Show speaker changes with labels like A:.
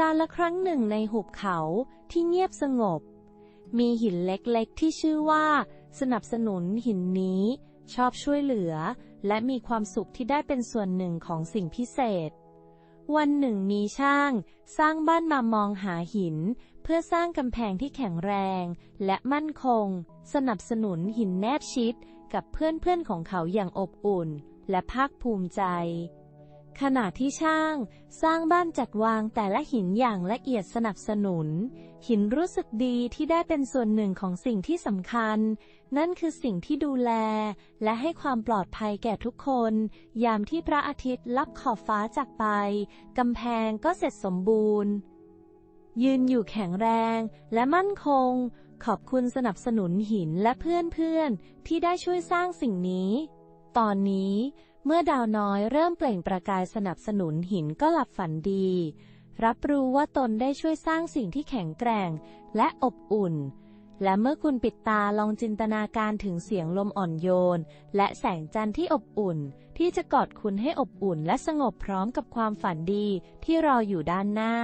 A: การละครั้งหนึ่งในหุบเขาที่เงียบสงบ มีหินเล็กๆที่ชื่อว่า สนับสนุนหินนี้ ชอบช่วยเหลือ และมีความสุขที่ได้เป็นส่วนหนึ่งของสิ่งพิเศษ วันหนึ่งมีช่าง สร้างบ้านมามองหาหิน เพื่อสร้างกำแพงที่แข็งแรง และมั่นคง สนับสนุนหินแนบชิด กับเพื่อนๆของเขาอย่างอบอุ่น และภาคภูมิใจ ขณะที่ช่างสร้างบ้านจัดวางแต่ละหินอย่างละเอียดสนับสนุน หินรู้สึกดีที่ได้เป็นส่วนหนึ่งของสิ่งที่สำคัญ นั่นคือสิ่งที่ดูแล และให้ความปลอดภัยแก่ทุกคน ยามที่พระอาทิตย์ลับขอบฟ้าจากไปกำแพงก็เสร็จสมบูรณ์ ยืนอยู่แข็งแรงและมั่นคง ขอบคุณสนับสนุนหินและเพื่อนๆที่ได้ช่วยสร้างสิ่งนี้ ตอนนี้ เมื่อดาวน้อยเริ่มเปล่งประกายสนับสนุนหินก็หลับฝันดี รับรู้ว่าตนได้ช่วยสร้างสิ่งที่แข็งแกร่งและอบอุ่น และเมื่อคุณปิดตาลองจินตนาการถึงเสียงลมอ่อนโยน และแสงจันทร์ที่อบอุ่น ที่จะกอดคุณให้อบอุ่นและสงบพร้อมกับความฝันดีที่รออยู่ด้านหน้า